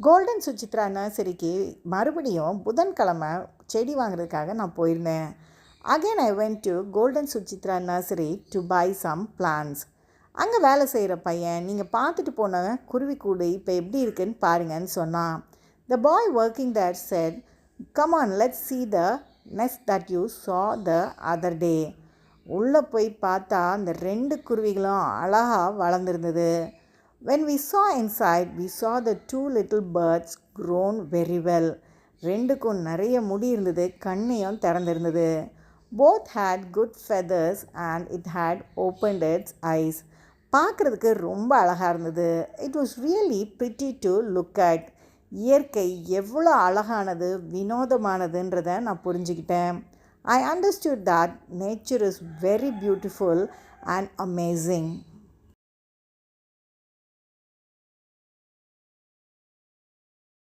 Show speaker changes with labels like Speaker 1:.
Speaker 1: Golden Suchitra நர்சரிக்கு மறுபடியும் புதன்கிழமை செடி வாங்குறதுக்காக நான் போயிருந்தேன். Again I went to golden Suchitra nursery to buy some plants அங்கே வேலை செய்கிற பையன் நீங்கள் பார்த்துட்டு போன குருவிக்கூடு இப்போ எப்படி இருக்குன்னு பாருங்கன்னு சொன்னான். The boy working that said come on let see the nest that you saw the other டே உள்ளே போய் பார்த்தா அந்த ரெண்டு குருவிகளும் அழகாக வளர்ந்துருந்தது. When we saw inside we saw the two little birds grown very well. ரெண்டுக்கும் நிறைய முடி இருந்தது கண்ணையும் திறந்திருந்தது. Both had good feathers and it had opened its eyes பார்க்குறதுக்கு ரொம்ப அழகாக இருந்தது. It was really pretty to look at இயற்கை எவ்வளோ அழகானது வினோதமானதுன்றதை நான் புரிஞ்சுக்கிட்டேன். I understood that nature is very beautiful and amazing